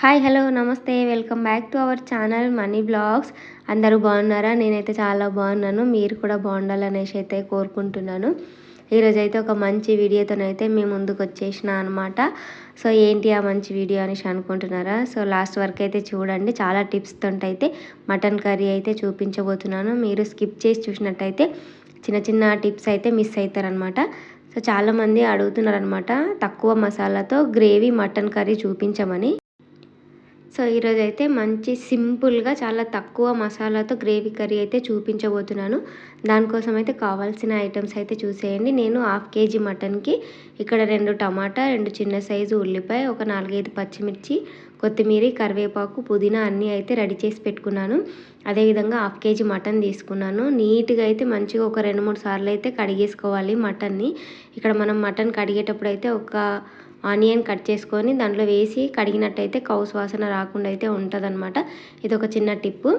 Hi hello నమస్తే. Welcome back to our channel money blogs. అందరూ బాగున్నారా? నేనైతే చాలా బాగున్నాను. మీరు కూడా బాగుండాలనేసి అయితే కోరుకుంటున్నాను. ఈరోజు అయితే ఒక మంచి వీడియోతోనైతే మేము ముందుకు వచ్చేసిన అనమాట సో ఏంటి ఆ మంచి వీడియో అనేసి అనుకుంటున్నారా? సో లాస్ట్ వరకు అయితే చూడండి. చాలా టిప్స్తో తోటైతే మటన్ కర్రీ అయితే చూపించబోతున్నాను. మీరు స్కిప్ చేసి చూసినట్టయితే చిన్న చిన్న టిప్స్ అయితే మిస్ అవుతారనమాట సో చాలామంది అడుగుతున్నారనమాట తక్కువ మసాలాతో గ్రేవీ మటన్ కర్రీ చూపించమని. సో ఈరోజు అయితే మంచి సింపుల్గా చాలా తక్కువ మసాలాతో గ్రేవీ కర్రీ అయితే చూపించబోతున్నాను. దానికోసం అయితే కావాల్సిన ఐటమ్స్ అయితే చూసేయండి. నేను హాఫ్ కేజీ మటన్కి ఇక్కడ రెండు టమాటా రెండు చిన్న సైజు ఉల్లిపాయ ఒక నాలుగైదు పచ్చిమిర్చి కొత్తిమీర కరివేపాకు పుదీనా అన్నీ అయితే రెడీ చేసి పెట్టుకున్నాను. అదేవిధంగా హాఫ్ కేజీ మటన్ తీసుకున్నాను. నీట్గా అయితే మంచిగా ఒక రెండు మూడు సార్లు అయితే కడిగేసుకోవాలి మటన్ని. ఇక్కడ మనం మటన్ కడిగేటప్పుడు అయితే ఒక ఆనియన్ కట్ చేసుకొని దాంట్లో వేసి కడిగినట్టయితే కౌస్ వాసన రాకుండా అయితే ఉంటుందన్నమాట. ఇది ఒక చిన్న టిప్పు.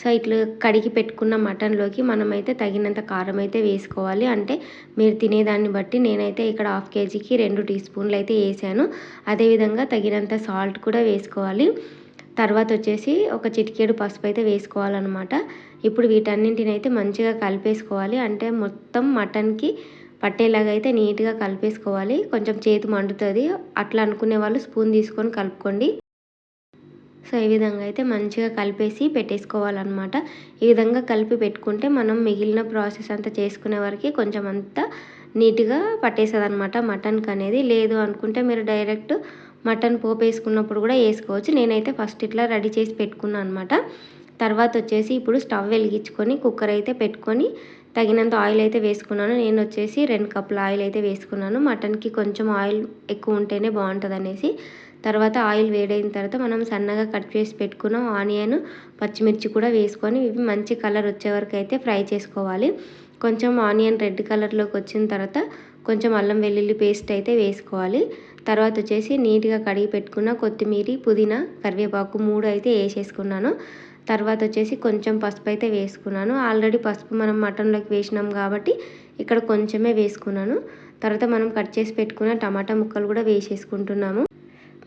సో ఇట్లా కడిగి పెట్టుకున్న మటన్లోకి మనమైతే తగినంత కారం అయితే వేసుకోవాలి. అంటే మీరు తినేదాన్ని బట్టి నేనైతే ఇక్కడ హాఫ్ కేజీకి రెండు టీ స్పూన్లు అయితే వేసాను. అదేవిధంగా తగినంత సాల్ట్ కూడా వేసుకోవాలి. తర్వాత వచ్చేసి ఒక చిటికేడు పసుపు అయితే వేసుకోవాలన్నమాట. ఇప్పుడు వీటన్నింటినైతే మంచిగా కలిపేసుకోవాలి. అంటే మొత్తం మటన్కి పట్టేలాగా అయితే నీట్గా కలిపేసుకోవాలి. కొంచెం చేతి మండుతుంది. అట్లా అనుకునే వాళ్ళు స్పూన్ తీసుకొని కలుపుకోండి. సో ఈ విధంగా అయితే మంచిగా కలిపేసి పెట్టేసుకోవాలన్నమాట. ఈ విధంగా కలిపి పెట్టుకుంటే మనం మిగిలిన ప్రాసెస్ అంతా చేసుకునే వరకు కొంచెం అంతా నీట్గా పట్టేస్తుంది అనమాట మటన్కి అనేది లేదు అనుకుంటే మీరు డైరెక్ట్ మటన్ పోపు వేసుకున్నప్పుడు కూడా వేసుకోవచ్చు. నేనైతే ఫస్ట్ ఇట్లా రెడీ చేసి పెట్టుకున్నాను అనమాట తర్వాత వచ్చేసి ఇప్పుడు స్టవ్ వెలిగించుకొని కుక్కర్ అయితే పెట్టుకొని తగినంత ఆయిల్ అయితే వేసుకున్నాను. నేను వచ్చేసి రెండు కప్పుల ఆయిల్ అయితే వేసుకున్నాను. మటన్కి కొంచెం ఆయిల్ ఎక్కువ ఉంటేనే బాగుంటుంది అనేసి తర్వాత ఆయిల్ వేడైన తర్వాత మనం సన్నగా కట్ చేసి పెట్టుకున్న ఆనియన్ పచ్చిమిర్చి కూడా వేసుకొని ఇవి మంచి కలర్ వచ్చే వరకు అయితే ఫ్రై చేసుకోవాలి. కొంచెం ఆనియన్ రెడ్ కలర్లోకి వచ్చిన తర్వాత కొంచెం అల్లం వెల్లుల్లి పేస్ట్ అయితే వేసుకోవాలి. తర్వాత వచ్చేసి నీట్గా కడిగి పెట్టుకున్న కొత్తిమీర పుదీనా కరివేపాకు మూడు అయితే వేసేసుకున్నాను. తర్వాత వచ్చేసి కొంచెం పసుపు అయితే వేసుకున్నాను. ఆల్రెడీ పసుపు మనం మటన్లోకి వేసినాం కాబట్టి ఇక్కడ కొంచెమే వేసుకున్నాను. తర్వాత మనం కట్ చేసి పెట్టుకున్న టమాటా ముక్కలు కూడా వేసేసుకుంటున్నాము.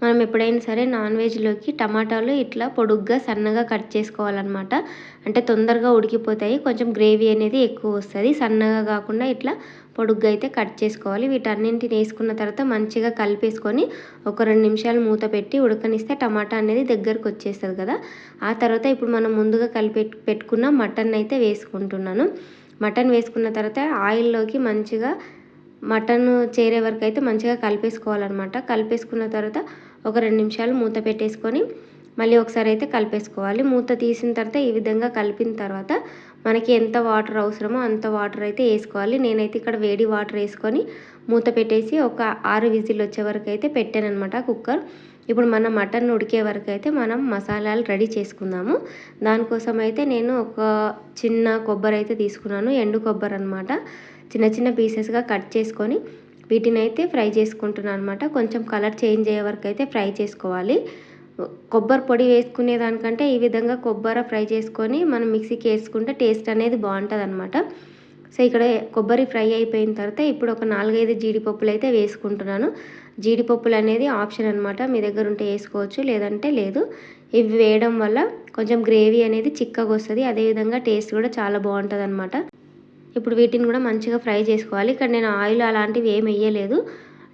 మనం ఎప్పుడైనా సరే నాన్ వెజ్లోకి టమాటాలు ఇట్లా పొడుగ్గా సన్నగా కట్ చేసుకోవాలన్నమాట. అంటే తొందరగా ఉడికిపోతాయి. కొంచెం గ్రేవీ అనేది ఎక్కువ వస్తుంది. సన్నగా కాకుండా ఇట్లా పొడుగ్గా అయితే కట్ చేసుకోవాలి. వీటన్నింటిని వేసుకున్న తర్వాత మంచిగా కలిపేసుకొని ఒక రెండు నిమిషాలు మూత పెట్టి ఉడకనిస్తే టమాటా అనేది దగ్గరకు వచ్చేస్తుంది కదా. ఆ తర్వాత ఇప్పుడు మనం ముందుగా కలిపి పెట్టుకున్న మటన్ అయితే వేసుకుంటున్నాను. మటన్ వేసుకున్న తర్వాత ఆయిల్లోకి మంచిగా మటన్ చేరే వరకు అయితే మంచిగా కలిపేసుకోవాలన్నమాట. కలిపేసుకున్న తర్వాత ఒక రెండు నిమిషాలు మూత పెట్టేసుకొని మళ్ళీ ఒకసారి అయితే కలిపేసుకోవాలి. మూత తీసిన తర్వాత ఈ విధంగా కలిపిన తర్వాత మనకి ఎంత వాటర్ అవసరమో అంత వాటర్ అయితే వేసుకోవాలి. నేనైతే ఇక్కడ వేడి వాటర్ వేసుకొని మూత పెట్టేసి ఒక ఆరు విజిల్ వచ్చే వరకు అయితే పెట్టాను అనమాట కుక్కర్. ఇప్పుడు మన మటన్ ఉడికే వరకు అయితే మనం మసాలాలు రెడీ చేసుకుందాము. దానికోసం అయితే నేను ఒక చిన్న కొబ్బరి అయితే తీసుకున్నాను. ఎండు కొబ్బరి అనమాట చిన్న చిన్న పీసెస్గా కట్ చేసుకొని వీటిని అయితే ఫ్రై చేసుకుంటున్నాను అనమాట కొంచెం కలర్ చేంజ్ అయ్యే వరకు అయితే ఫ్రై చేసుకోవాలి. కొబ్బరి పొడి వేసుకునే దానికంటే ఈ విధంగా కొబ్బరి ఫ్రై చేసుకొని మనం మిక్సీకి వేసుకుంటే టేస్ట్ అనేది బాగుంటుంది అనమాట సో ఇక్కడ కొబ్బరి ఫ్రై అయిపోయిన తర్వాత ఇప్పుడు ఒక నాలుగైదు జీడిపప్పులు అయితే వేసుకుంటున్నాను. జీడిపప్పులు అనేది ఆప్షన్ అనమాట మీ దగ్గర ఉంటే వేసుకోవచ్చు లేదంటే లేదు. ఇవి వేయడం వల్ల కొంచెం గ్రేవీ అనేది చిక్కగా వస్తుంది. అదేవిధంగా టేస్ట్ కూడా చాలా బాగుంటుంది అనమాట ఇప్పుడు వీటిని కూడా మంచిగా ఫ్రై చేసుకోవాలి. ఇక్కడ నేను ఆయిల్ అలాంటివి ఏమి వేయలేదు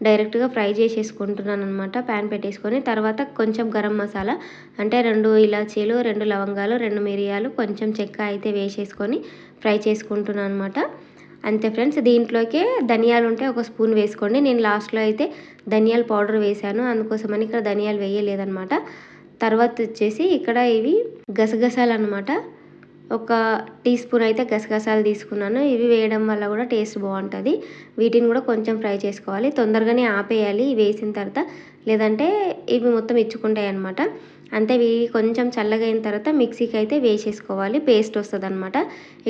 డైరెక్ట్గా ఫ్రై చేసేసుకుంటున్నాను అనమాట ప్యాన్ పెట్టేసుకొని తర్వాత కొంచెం గరం మసాలా అంటే రెండు ఇలాచీలు రెండు లవంగాలు రెండు మిరియాలు కొంచెం చెక్క అయితే వేసేసుకొని ఫ్రై చేసుకుంటున్నాను అనమాట అంతే ఫ్రెండ్స్ దీంట్లోకే ధనియాలు ఉంటే ఒక స్పూన్ వేసుకోండి. నేను లాస్ట్లో అయితే ధనియాల పౌడర్ వేశాను. అందుకోసమని ఇక్కడ ధనియాలు వేయలేదనమాట తర్వాత వచ్చేసి ఇక్కడ ఇవి గసగసాలు అనమాట ఒక టీ స్పూన్ అయితే గసగసాలు తీసుకున్నాను. ఇవి వేయడం వల్ల కూడా టేస్ట్ బాగుంటుంది. వీటిని కూడా కొంచెం ఫ్రై చేసుకోవాలి. తొందరగానే ఆపేయాలి. వేసిన తర్వాత లేదంటే ఇవి మొత్తం ఇచ్చుకుంటాయి అనమాట అంతే ఇవి కొంచెం చల్లగా అయిన తర్వాత మిక్సీకి అయితే వేసేసుకోవాలి. పేస్ట్ వస్తుంది అనమాట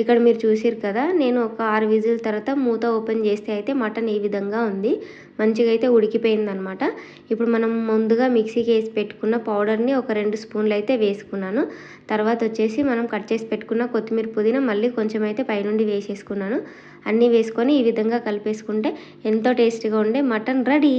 ఇక్కడ మీరు చూసారు కదా నేను ఒక ఆరు విజిల్ తర్వాత మూత ఓపెన్ చేస్తే అయితే మటన్ ఈ విధంగా ఉంది. మంచిగా అయితే ఉడికిపోయింది అనమాట ఇప్పుడు మనం ముందుగా మిక్సీకి వేసి పెట్టుకున్న పౌడర్ని ఒక రెండు స్పూన్లు అయితే వేసుకున్నాను. తర్వాత వచ్చేసి మనం కట్ చేసి పెట్టుకున్న కొత్తిమీర పుదీనా మళ్ళీ కొంచెం అయితే పైనుండి వేసేసుకున్నాను. అన్నీ వేసుకొని ఈ విధంగా కలిపేసుకుంటే ఎంతో టేస్టీగా ఉండే మటన్ రెడీ.